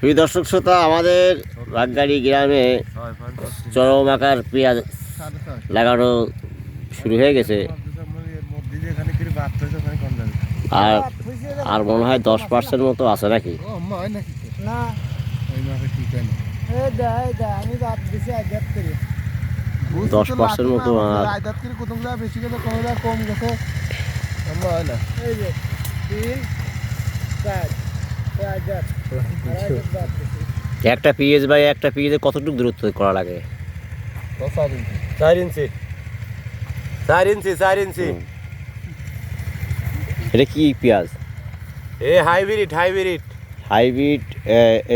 প্রিয় দর্শক শ্রোতা, আমাদের বাগগাড়ি গ্রামে চরম আকার পেঁয়াজ লাগানো শুরু হয়ে গেছে। আর আর মনে হয় দশ পার্সেন্ট মতো আছে নাকি? দশ পার্সেন্ট মতো কম গেছে একটা পিএস বাই একটা পিএসে কতটুকু দূরত্ব করা লাগে? চার ইঞ্চি। চার ইঞ্চি চার ইঞ্চি। এটা কি পেঁয়াজ? এ হাইব্রিড হাইব্রিড। হাইব্রিড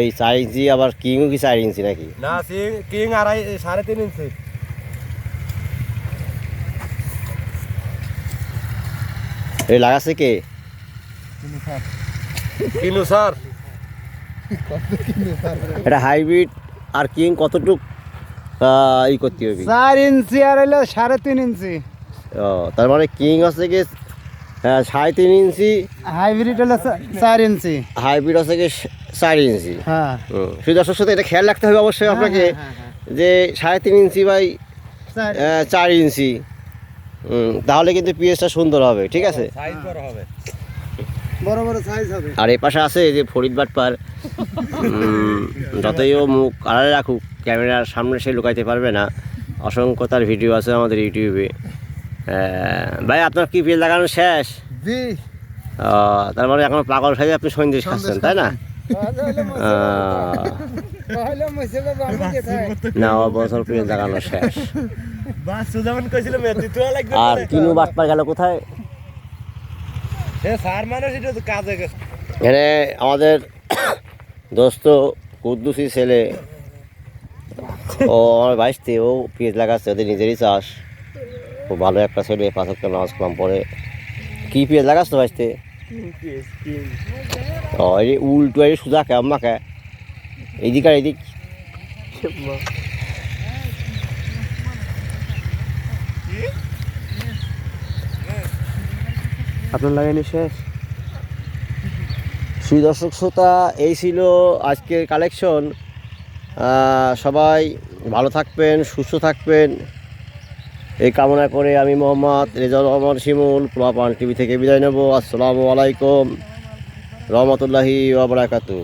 এই চার ইঞ্চি আবার কিংও কি চার ইঞ্চি নাকি? না সিং কিং আড়াই সাড়ে তিন ইঞ্চি। এই লাগাচ্ছে কে? কিনু স্যার। এটা হাইব্রিড আর কিং কতটুক ই করতে হবে? চার ইঞ্চি আর হইল সাড়ে তিন ইঞ্চি। ও, তার মানে কিং হচ্ছে কি সাড়ে তিন ইঞ্চি। হাইব্রিড হলো চার ইঞ্চি। হাইব্রিড হচ্ছে কি চার ইঞ্চি। হ্যাঁ। সেই দর্শক সাথে এটা খেয়াল রাখতে হবে অবশ্যই আপনাকে হ্যাঁ, হ্যাঁ, যে সাড়ে তিন ইঞ্চি বাই চার। ইঞ্চি। তাহলে কিন্তু পিএসটা সুন্দর হবে ঠিক আছে? সাইজ বড় হবে। বড় বড় সাইজ হবে। আর এ পাশে আছে এই যে ফরিদ বাটপার যতই ও মুখ আড়ালে রাখুক ক্যামেরার সামনে সে লুকাইতে পারবে না। অসংখ্য তার ভিডিও আছে আমাদের ইউটিউবে ভাই আপনার কি পেজ লাগানো শেষ? তার মানে এখন পাগল সাজে আপনি সন্দেশ খাচ্ছেন তাই না? বছর লাগানো শেষ। আর কিনু বাটপার গেল কোথায় এ স্যার মানুষ এটা তো কাজে গেছে এখানে আমাদের দোস্ত কুদ্দুসি ছেলে ও আমার বাইশতে ও পেঁয়াজ লাগাচ্ছে ওদের নিজেরই চাষ। খুব ভালো একটা ছেলে পাঁচক নামাজ কালাম পরে কি পেঁয়াজ লাগাচ্ছ বাইশতে ও এই উল্টো এই সুদা কে আম্মাকে এইদিক আর এইদিক। আপনার লাগাইনি শেষ? সুদর্শক শ্রোতা, এই ছিল আজকের কালেকশন সবাই ভালো থাকবেন, সুস্থ থাকবেন। এই কামনা করে আমি মোহাম্মদ রেজাউল রহমান শিমুল পোলাপান টিভি থেকে বিদায় নেব। আসসালামু আলাইকুম, রহমতুল্লাহি ওবরাকাতু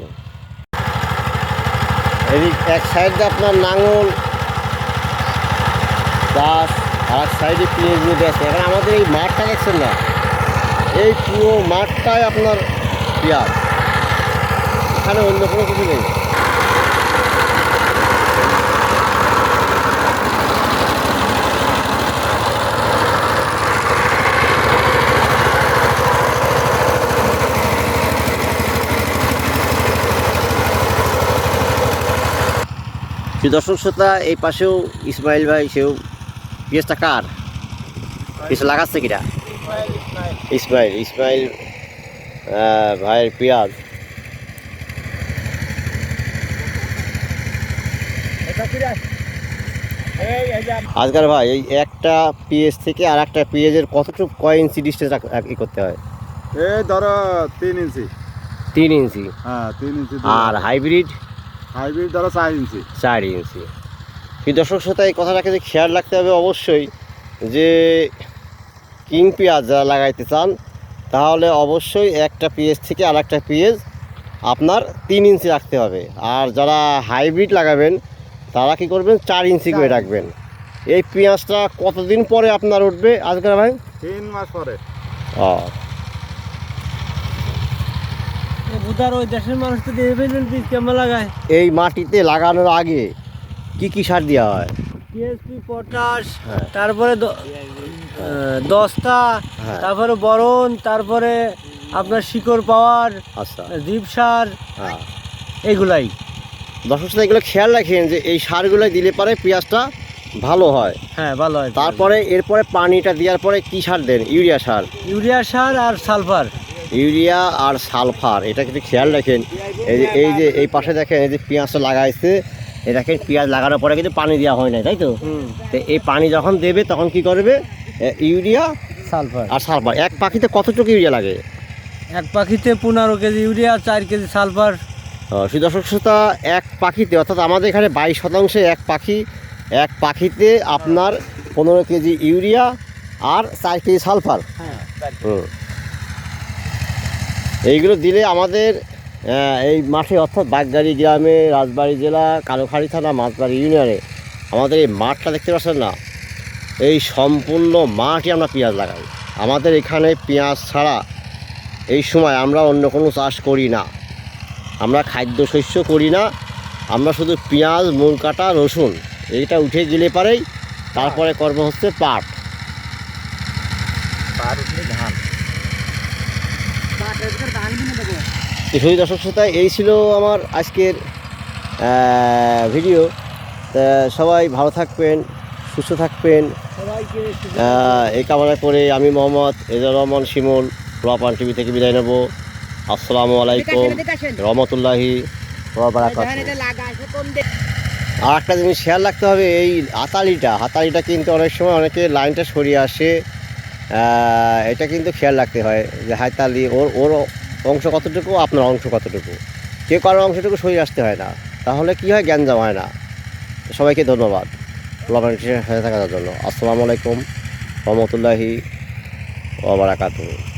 এদিক এক সাইডে আপনার নাঙল গাছ আর এক সাইডে পিঁয়াজ এখানে আমাদের এই মাঠটা দেখছেন না? এই পুরো মাঠটাই আপনার পেঁয়াজ এখানে অন্য কোনো কিছু নেই। দর্শক শ্রোতা, এই পাশেও ইসমাইল ভাই, সেও পেঁয়াজটা কার? পেঁয়াজ লাগাচ্ছে কিনা? ইসমাইল ইসমাইল ভাইয়ের পেঁয়াজ। আজকাল ভাই এই একটা পিএস থেকে আর একটা পেঁয়াজের কতটুকু কয় ইঞ্চি ডিস্টেন্স ই করতে হয়? এই ধরো তিন ইঞ্চি। তিন ইঞ্চি? হ্যাঁ তিন ইঞ্চি আর হাইব্রিড? হাইব্রিড ধরো চার ইঞ্চি। চার ইঞ্চি। কিন্তু দর্শক শ্রোতা এই কথাটাকে যে খেয়াল রাখতে হবে অবশ্যই যে কিং পেঁয়াজ যারা লাগাইতে চান তাহলে অবশ্যই একটা পেঁয়াজ থেকে আর একটা পেঁয়াজ আপনার তিন ইঞ্চি রাখতে হবে। আর যারা হাইব্রিড লাগাবেন তারা কি করবেন চার ইঞ্চি করে রাখবেন। এই পেঁয়াজটা কতদিন পরে আপনার উঠবে আজকাল ভাই? তিন মাস পরে। ও। ওই দেশের মানুষ তো দেবেন বীজ কেমন লাগায়। এই মাটিতে লাগানোর আগে কি কি সার দেওয়া হয়? টিএসপি পটাশ হ্যাঁ। তারপরে দস্তা হ্যাঁ। তারপরে বরণ তারপরে আপনার শিকড় পাওয়ার আচ্ছা। দ্বীপ সার হ্যাঁ। এগুলাই দর্শক শ্রোতা এগুলো খেয়াল রাখেন যে এই সারগুলো দিলে পরে পেঁয়াজটা ভালো হয়। হ্যাঁ ভালো হয়। তারপরে এরপরে পানিটা দেওয়ার পরে কি সার দেন? ইউরিয়া সার। ইউরিয়া সার আর সালফার। ইউরিয়া আর সালফার এটা কিন্তু খেয়াল রাখেন। এই যে এই যে এই পাশে দেখেন এই যে পেঁয়াজটা লাগাইছে দেখেন পেঁয়াজ লাগানোর পরে কিন্তু পানি দেওয়া হয় না তাই তো? তো এই পানি যখন দেবে তখন কি করবে? Urea sulphur. আর সালফার। এক পাখিতে কতটুকু ইউরিয়া লাগে? এক পাখিতে পনেরো কেজি ইউরিয়া চার কেজি সালফার। শুধু দর্শক শ্রোতা এক পাখিতে অর্থাৎ আমাদের এখানে বাইশ শতাংশে এক পাখি এক পাখিতে আপনার পনেরো কেজি ইউরিয়া আর চার কেজি সালফার। হ্যাঁ। এইগুলো দিলে আমাদের এই মাঠে অর্থাৎ বাগগাড়ি গ্রামে রাজবাড়ি জেলা কালোখাড়ি থানা মাছবাড়ি ইউনিয়নে। আমাদের এই মাঠটা দেখতে পাচ্ছেন না? এই সম্পূর্ণ মাঠই আমরা পেঁয়াজ লাগাই। আমাদের এখানে পেঁয়াজ ছাড়া এই সময় আমরা অন্য কোনো চাষ করি না। আমরা খাদ্য শস্য করি না। আমরা শুধু পেঁয়াজ মূল কাটা রসুন এইটা উঠে গেলে পারেই তারপরে কর্ম হচ্ছে পাট। বাটের ভিতর ধান। সেই দর্শক শ্রোতা এই ছিল আমার আজকের ভিডিও। তা সবাই ভালো থাকবেন সুস্থ থাকবেন। এই কামনা করে আমি মোহাম্মদ এজার রহমান শিমুল প্রপান টিভি থেকে বিদায় নেব। আসসালামু আলাইকুম রহমতুল্লাহি আর একটা জিনিস খেয়াল রাখতে হবে এই হাতালিটা হাতালিটা কিন্তু অনেক সময় অনেকে লাইনটা সরিয়ে আসে। এটা কিন্তু খেয়াল রাখতে হয় যে হাতালি ওর ওর অংশ কতটুকু, আপনার অংশ কতটুকু? কেউ কারোর অংশটুকু সরিয়ে আসতে হয় না। তাহলে কি হয়? জ্ঞান হয় না। সবাইকে ধন্যবাদ। সাথে থাকার জন্য। আসসালামু আলাইকুম। রহমতুল্লাহি ওবরাকাতুহু